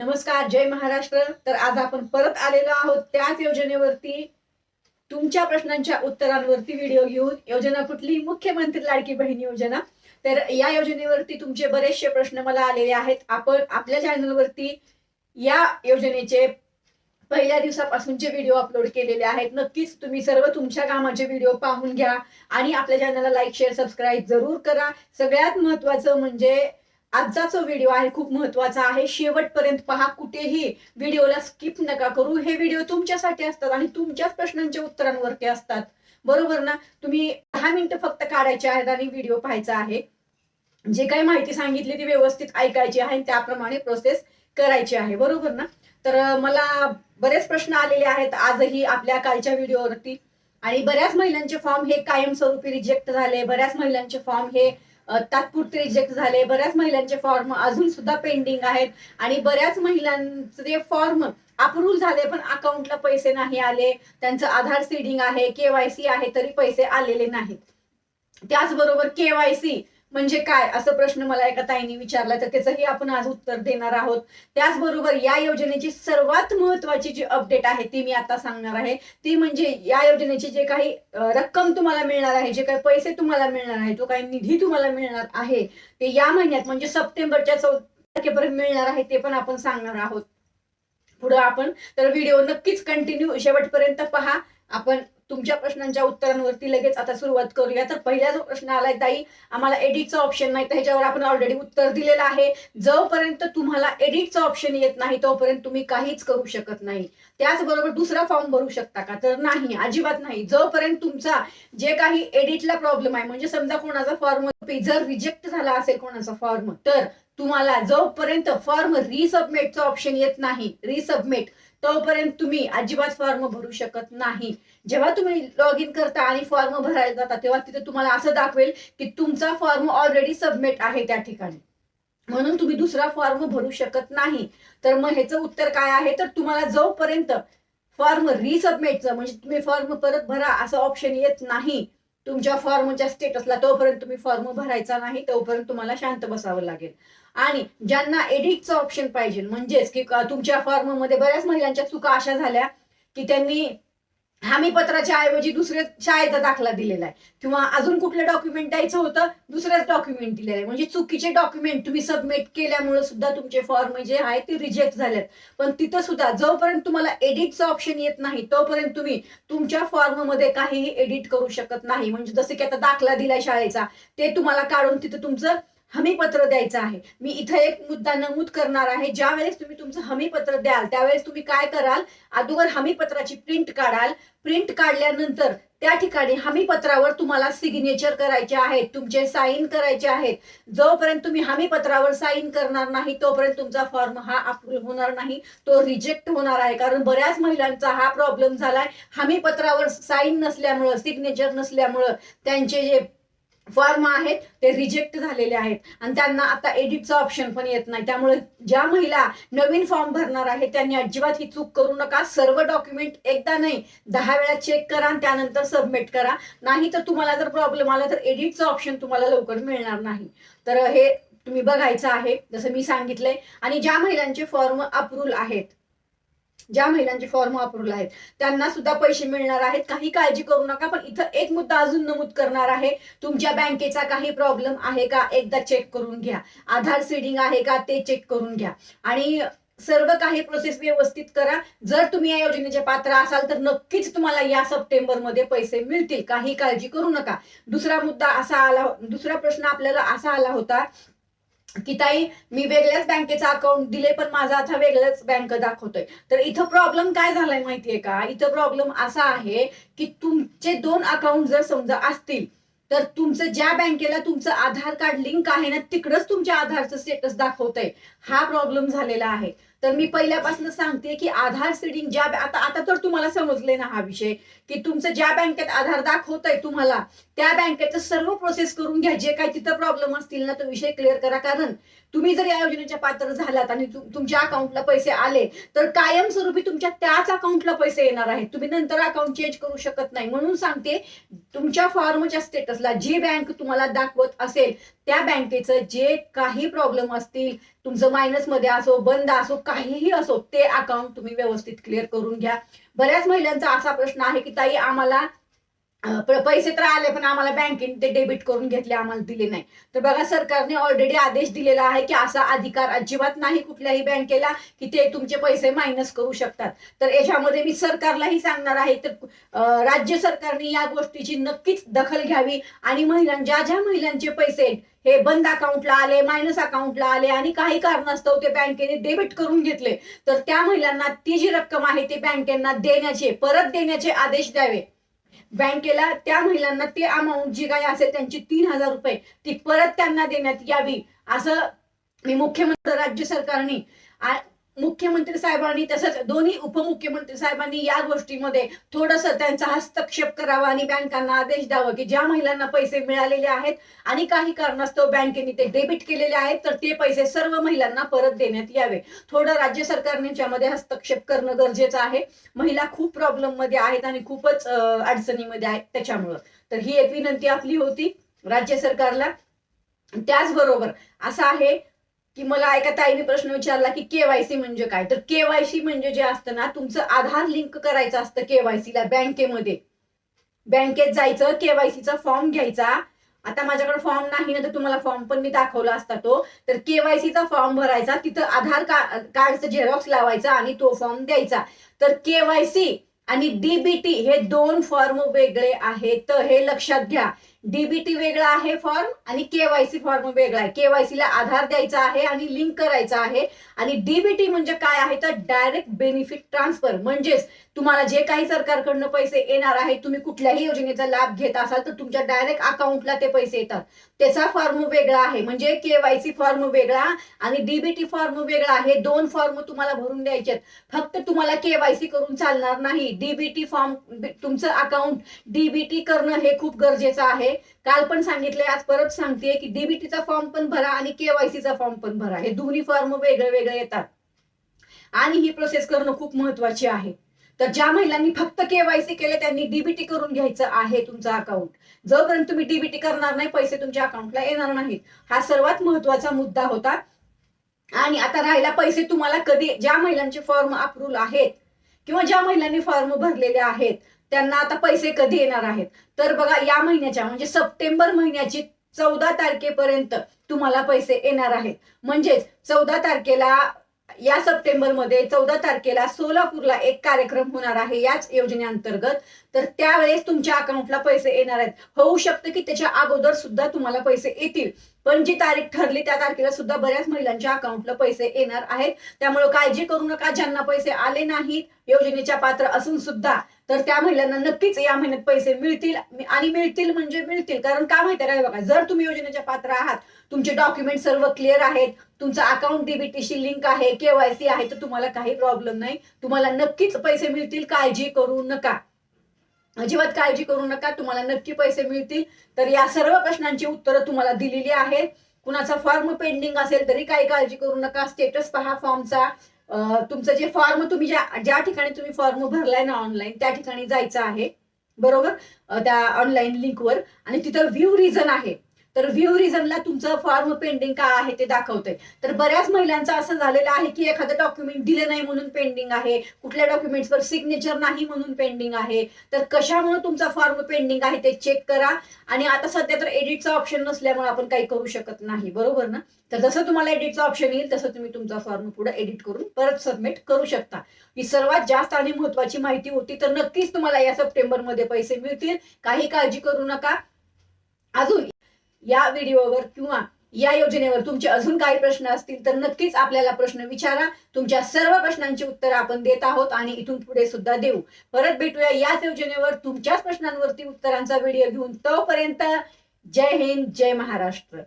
नमस्कार जय महाराष्ट्र. तर आज आपण परत आलेलो आहोत त्याच योजनेवरती. तुमच्या प्रश्नांच्या उत्तरांवरती व्हिडिओ घेऊन. योजना कुठली? मुख्यमंत्री लाडकी बहीण योजना. तर या योजनेवरती तुमचे बरेचसे प्रश्न मला आलेले आहेत. आपण आपल्या चॅनलवरती या योजनेचे पहिल्या दिवसापासूनचे व्हिडिओ अपलोड केलेले आहेत. नक्कीच तुम्ही सर्व तुमच्या कामाचे व्हिडिओ पाहून घ्या. आणि आपल्या चॅनलला लाईक शेअर सबस्क्राईब जरूर करा. सगळ्यात महत्वाचं म्हणजे आजचा जो व्हिडिओ आहे खूप महत्त्वाचा आहे. शेवटपर्यंत पहा कुठेही व्हिडिओला स्किप नका करू. हे व्हिडिओ तुमच्यासाठी असतात आणि तुमच्याच प्रश्नांच्या उत्तरांवरती असतात. बरोबर ना? तुम्ही दहा मिनिटं फक्त काढायचे आहेत आणि व्हिडिओ पाहायचा आहे. जे काही माहिती सांगितली ती व्यवस्थित ऐकायची आहे आणि त्याप्रमाणे प्रोसेस करायची आहे. बरोबर ना? तर मला बरेच प्रश्न आलेले आहेत आजही आपल्या कालच्या व्हिडिओवरती आणि बऱ्याच महिलांचे फॉर्म हे कायमस्वरूपी रिजेक्ट झाले. बऱ्याच महिलांचे फॉर्म हे तात्पुरते रिजेक्ट झाले. बऱ्याच महिलांचे फॉर्म अजून सुद्धा पेंडिंग आहेत. आणि बऱ्याच महिलांचे फॉर्म अप्रूव्ह झाले पण अकाउंटला पैसे नाही आले. त्यांचं आधार सीडिंग आहे केवायसी आहे तरी पैसे आलेले नाहीत. त्याचबरोबर केवायसी म्हणजे काय? असं प्रश्न मला एका ताईने विचारला तर त्याचंही आपण आज उत्तर देणार आहोत. त्याचबरोबर या योजनेची सर्वात महत्वाची जी अपडेट आहे ती मी आता सांगणार आहे. ती म्हणजे या योजनेची जे काही रक्कम तुम्हाला मिळणार आहे जे काही पैसे तुम्हाला मिळणार आहे जो काही निधी तुम्हाला मिळणार आहे ते या महिन्यात म्हणजे सप्टेंबरच्या चौथ तारखेपर्यंत मिळणार आहे ते पण आपण सांगणार आहोत. पुढे आपण तर व्हिडिओ नक्कीच कंटिन्यू शेवटपर्यंत पहा. आपण तुमच्या प्रश्नांच्या उत्तरांवरती लगेच आता सुरुवात करूया. तर पहिला जो प्रश्न आलाय ताई आम्हाला एडिटचं ऑप्शन नाही. तर ह्याच्यावर आपण ऑलरेडी उत्तर दिलेलं आहे. जोपर्यंत तुम्हाला एडिटचं ऑप्शन येत नाही तोपर्यंत तुम्ही काहीच करू शकत नाही. त्याचबरोबर दुसरा फॉर्म भरू शकता का? तर नाही अजिबात नाही. जोपर्यंत तुमचा जे काही एडिटला प्रॉब्लेम आहे म्हणजे समजा कोणाचा फॉर्म जर रिजेक्ट झाला असेल कोणाचा फॉर्म तर तुम्हाला जोपर्यंत फॉर्म रिसबमिटचं ऑप्शन येत नाही रिसबमिट तोपर्यंत तुम्ही अजिबात फॉर्म भरू शकत नाही. जेव्हा तुम्ही लॉग इन करता आणि फॉर्म भरायला जाता तेव्हा तिथे तुम्हाला असं दाखवेल की तुमचा फॉर्म ऑलरेडी सबमिट आहे त्या ठिकाणी. म्हणून तुम्ही दुसरा फॉर्म भरू शकत नाही. तर मग ह्याचं उत्तर काय आहे? तर तुम्हाला जोपर्यंत फॉर्म रिसबमिटचं म्हणजे तुम्ही फॉर्म परत भरा असं ऑप्शन येत नाही. तुमच्या फॉर्मच्या स्टेटसला तोपर्यंत तुम्ही फॉर्म भरायचा नाही तोपर्यंत तुम्हाला शांत बसावं लागेल. आणि ज्यांना एडिटचं ऑप्शन पाहिजे म्हणजेच की तुमच्या फॉर्ममध्ये बऱ्याच महिलांच्या चुका अशा झाल्या की त्यांनी हमी पत्राच्या ऐवजी दुसऱ्या शाळेचा दाखला दिलेला आहे. किंवा अजून कुठलं डॉक्युमेंट द्यायचं होतं दुसऱ्याच डॉक्युमेंट दिलेलं आहे. म्हणजे चुकीचे डॉक्युमेंट तुम्ही सबमिट केल्यामुळे सुद्धा तुमचे फॉर्म जे आहे ते रिजेक्ट झालेत. पण तिथं सुद्धा जोपर्यंत तुम्हाला एडिटचं ऑप्शन येत नाही तोपर्यंत तुम्ही तुमच्या फॉर्ममध्ये काहीही एडिट करू शकत नाही. म्हणजे जसं की आता दाखला दिलाय शाळेचा ते तुम्हाला काढून तिथं तुमचं हमीपत्र द्यायचं आहे. मी इथं एक मुद्दा नमूद करणार आहे. ज्या वेळेस तुम्ही तुमचं हमीपत्र द्याल त्यावेळेस तुम्ही काय कराल? अगोदर हमीपत्राची प्रिंट काढाल. प्रिंट काढल्यानंतर त्या ठिकाणी हमीपत्रावर तुम्हाला सिग्नेचर करायचे आहेत तुमचे साईन करायचे आहेत. जोपर्यंत तुम्ही हमीपत्रावर साईन करणार नाही तोपर्यंत तुमचा फॉर्म हा अप्रूव्ह होणार नाही. तो रिजेक्ट होणार आहे. कारण बऱ्याच महिलांचा हा प्रॉब्लेम झालाय. हमीपत्रावर साईन नसल्यामुळं सिग्नेचर नसल्यामुळं त्यांचे जे फॉर्म आहेत ते रिजेक्ट झालेले आहेत. आणि त्यांना आता एडिटचा ऑप्शन पण येत नाही. त्यामुळे ज्या महिला नवीन फॉर्म भरणार आहेत त्यांनी अजिबात ही चूक करू नका. सर्व डॉक्युमेंट एकदा नाही दहा वेळा चेक करा आणि त्यानंतर सबमिट करा. नाही तर तुम्हाला जर प्रॉब्लेम आला तर एडिटचं ऑप्शन तुम्हाला लवकर मिळणार नाही. तर हे तुम्ही बघायचं आहे जसं मी सांगितलंय. आणि ज्या महिलांचे फॉर्म अप्रूव्ह आहेत ज्या महिलांचे फॉर्म वापरला आहेत त्यांना सुद्धा पैसे मिळणार आहेत. काही काळजी करू नका पण इथं एक मुद्दा अजून नमूद करणार आहे. तुमच्या बँकेचा काही प्रॉब्लेम आहे का? एकदा चेक करून घ्या. आधार सीडिंग आहे का? ते चेक करून घ्या. आणि सर्व काही प्रोसेस व्यवस्थित करा. जर तुम्ही या योजनेचे पात्र असाल तर नक्कीच तुम्हाला या सप्टेंबरमध्ये पैसे मिळतील. काही काळजी करू नका. दुसरा मुद्दा असा आला दुसरा प्रश्न आपल्याला असा आला होता की ताई मी वेगळ्याच बँकेचा अकाउंट दिले पण माझा आता वेगळंच बँक दाखवतोय. तर इथं प्रॉब्लेम काय झालाय माहितीये का? इथं प्रॉब्लेम असा आहे की तुमचे दोन अकाउंट जर समजा असतील तर तुमचं ज्या बँकेला तुमचं आधार कार्ड लिंक आहे ना तिकडंच तुमच्या आधारचं स्टेटस दाखवतंय. हा प्रॉब्लेम झालेला आहे. तर मी पहिल्यापासून सांगते की आधार सीडिंग ज्या आता आता तर तुम्हाला समजले ना हा विषय की तुमचं ज्या बँकेत आधार दाखवतंय तुम्हाला त्या बँकेचं सर्व प्रोसेस करून घ्या. जे काही तिथं प्रॉब्लेम असतील ना तो विषय क्लिअर करा. कारण तुम्ही जर या योजनेच्या पात्र झालात आणि तुमच्या अकाउंटला पैसे आले तर कायमस्वरूपी तुमच्या त्याच अकाउंटला पैसे येणार आहेत. तुम्ही नंतर अकाउंट चेंज करू शकत नाही. म्हणून सांगते तुमच्या फॉर्मच्या स्टेटसला जी बँक तुम्हाला दाखवत असेल त्या बँकेचं जे काही प्रॉब्लेम असतील तुमचं मायनसमध्ये असो बंद असो काहीही असो ते अकाउंट तुम्ही व्यवस्थित क्लिअर करून घ्या. बऱ्याच महिलांचा असा प्रश्न आहे की ताई आम्हाला पैसे तर आले पण आम्हाला बँकेने ते डेबिट करून घेतले आम्हाला दिले नाही. तर बघा सरकारने ऑलरेडी आदेश दिलेला आहे की असा अधिकार अजिबात नाही कुठल्याही बँकेला की ते तुमचे पैसे मायनस करू शकतात. तर याच्यामध्ये मी सरकारलाही सांगणार आहे तर राज्य सरकारने या गोष्टीची नक्कीच दखल घ्यावी आणि महिलां ज्या ज्या महिलांचे पैसे हे बंद अकाउंटला आले मायनस अकाउंटला आले आणि काही कारणास्तव ते बँकेने डेबिट करून घेतले तर त्या महिलांना ती जी रक्कम आहे ती बँकेना देण्याचे परत देण्याचे आदेश द्यावे. बँकेला त्या महिलांना ते अमाऊंट जी काही असेल त्यांची तीन हजार रुपये ती परत त्यांना देण्यात यावी. असं मी मुख्यमंत्री राज्य सरकारने मुख्यमंत्री साहेबांनी तसंच दोन्ही उपमुख्यमंत्री साहेबांनी या गोष्टीमध्ये थोडस त्यांचा हस्तक्षेप करावा आणि बँकांना आदेश द्यावा की ज्या महिलांना पैसे मिळालेले आहेत आणि काही कारणास्तव बँकेने ते डेबिट केलेले आहेत तर ते पैसे सर्व महिलांना परत देण्यात यावे. थोडं राज्य सरकारने याच्यामध्ये हस्तक्षेप करणं गरजेचं आहे. महिला खूप प्रॉब्लेममध्ये आहेत आणि खूपच अडचणीमध्ये आहेत त्याच्यामुळं. तर ही एक विनंती आपली होती राज्य सरकारला. त्याचबरोबर असं आहे की मला एका ताईने प्रश्न विचारला की केवायसी म्हणजे काय? तर केवायसी म्हणजे जे असतं ना तुमचं आधार लिंक करायचं असतं केवायसीला बँकेमध्ये. बँकेत जायचं केवायसीचा फॉर्म घ्यायचा. आता माझ्याकडे फॉर्म नाही ना तर तुम्हाला फॉर्म पण मी दाखवला असता तो. तर केवायसीचा फॉर्म भरायचा तिथं आधार का- कार्डचं झेरॉक्स लावायचा आणि तो फॉर्म द्यायचा. तर केवायसी आणि डीबीटी हे दोन फॉर्म वेगळे आहेत. तर हे लक्षात घ्या. डीबीटी वेगळा आहे फॉर्म आणि केवायसी फॉर्म वेगळा आहे. केवायसी ला आधार द्यायचा आहे आणि लिंक करायचा आहे. आणि डीबीटी म्हणजे काय आहे? तर डायरेक्ट बेनिफिट ट्रान्सफर म्हणजेच तुम्हाला जे काही सरकारकडनं पैसे येणार आहे तुम्ही कुठल्याही योजनेचा लाभ घेत असाल तर तुमच्या डायरेक्ट अकाउंटला ते पैसे येतात. त्याचा फॉर्म वेगळा आहे. म्हणजे केवायसी फॉर्म वेगळा आणि डीबीटी फॉर्म वेगळा हे दोन फॉर्म तुम्हाला भरून द्यायचे फक्त तुम्हाला केवायसी करून चालणार नाही. डीबीटी फॉर्म तुमचं अकाउंट डीबीटी करणं हे खूप गरजेचं आहे. काल पण सांगितलंय आज परत सांगते की डीबीटीचा फॉर्म पण भरा आणि केवायसीचा फॉर्म पण भरा. हे दोन्ही फॉर्म वेगळे वेगळे येतात. आणि ही प्रोसेस करणं खूप महत्वाची आहे. तर ज्या महिलांनी फक्त केवायसी केले त्यांनी डीबीटी करून घ्यायचं आहे तुमचा अकाउंट जोपर्यंत तुम्ही डीबीटी करणार नाही पैसे तुमच्या अकाउंटला येणार नाहीत. हा सर्वात महत्त्वाचा मुद्दा होता. आणि आता राहिला पैसे तुम्हाला कधी ज्या महिलांचे फॉर्म अप्रूव्ह आहेत किंवा ज्या महिलांनी फॉर्म भरलेले आहेत त्यांना आता पैसे कधी येणार आहेत? तर बघा या महिन्याच्या म्हणजे सप्टेंबर महिन्याची चौदा तारखेपर्यंत तुम्हाला पैसे येणार आहेत. म्हणजेच चौदा तारखेला या सप्टेंबरमध्ये चौदा तारखेला सोलापूरला एक कार्यक्रम होणार आहे याच योजनेअंतर्गत. तर त्यावेळेस तुमच्या अकाउंटला पैसे येणार आहेत. होऊ शकतं की त्याच्या अगोदर सुद्धा तुम्हाला पैसे येतील. पण जी तारीख ठरली त्या तारखेला सुद्धा बऱ्याच महिलांच्या अकाउंटला पैसे येणार आहेत. त्यामुळे काळजी करू नका ज्यांना पैसे आले नाहीत योजनेच्या पात्र असून सुद्धा तर त्या महिलांना नक्कीच या महिन्यात पैसे मिळतील आणि मिळतील म्हणजे मिळतील. कारण का माहिती आहे का बघा जर तुम्ही योजनेच्या पात्र आहात तुमचे डॉक्युमेंट सर्व क्लिअर आहेत तुमचं अकाउंट डीबीटीशी लिंक आहे केवायसी आहे तर तुम्हाला काही प्रॉब्लेम नाही. तुम्हाला नक्कीच पैसे मिळतील काळजी करू नका. अजिबात काळजी करू नका तुम्हाला नक्की पैसे मिळतील. तर या सर्व प्रश्नांची उत्तरं तुम्हाला दिलेली आहेत. कुणाचा फॉर्म पेंडिंग असेल तरी काही काळजी करू नका. स्टेटस पहा फॉर्मचा तुमचं जे फॉर्म तुम्ही ज्या ज्या ठिकाणी तुम्ही फॉर्म भरलाय ना ऑनलाईन त्या ठिकाणी जायचं आहे. बरोबर? त्या ऑनलाईन लिंकवर आणि तिथं व्ह्यू रिझन आहे. तर व्ह्यू रिझनला तुमचं फॉर्म पेंडिंग काय आहे ते दाखवतंय. तर बऱ्याच महिलांचं असं झालेलं आहे की एखादं डॉक्युमेंट दिलं नाही म्हणून पेंडिंग आहे कुठल्या डॉक्युमेंट्सवर सिग्नेचर नाही म्हणून पेंडिंग आहे तर कशामुळे तुमचा फॉर्म पेंडिंग आहे ते चेक करा. आणि आता सध्या तर एडिटचा ऑप्शन नसल्यामुळे आपण काही करू शकत नाही बरोबर ना? तर जसं तुम्हाला एडिटचा ऑप्शन येईल तसं तुम्ही तुमचा फॉर्म पुढे एडिट करून परत सबमिट करू शकता. ही सर्वात जास्त आणि महत्वाची माहिती होती तर नक्कीच तुम्हाला या सप्टेंबरमध्ये पैसे मिळतील. काही काळजी करू नका. अजून या व्हिडिओवर किंवा या योजनेवर तुमचे अजून काही प्रश्न असतील तर नक्कीच आपल्याला प्रश्न विचारा. तुमच्या सर्व प्रश्नांची उत्तरं आपण देत आहोत आणि इथून पुढे सुद्धा देऊ. परत भेटूया याच योजनेवर तुमच्याच प्रश्नांवरती उत्तरांचा व्हिडिओ घेऊन तोपर्यंत जय हिंद जय महाराष्ट्र.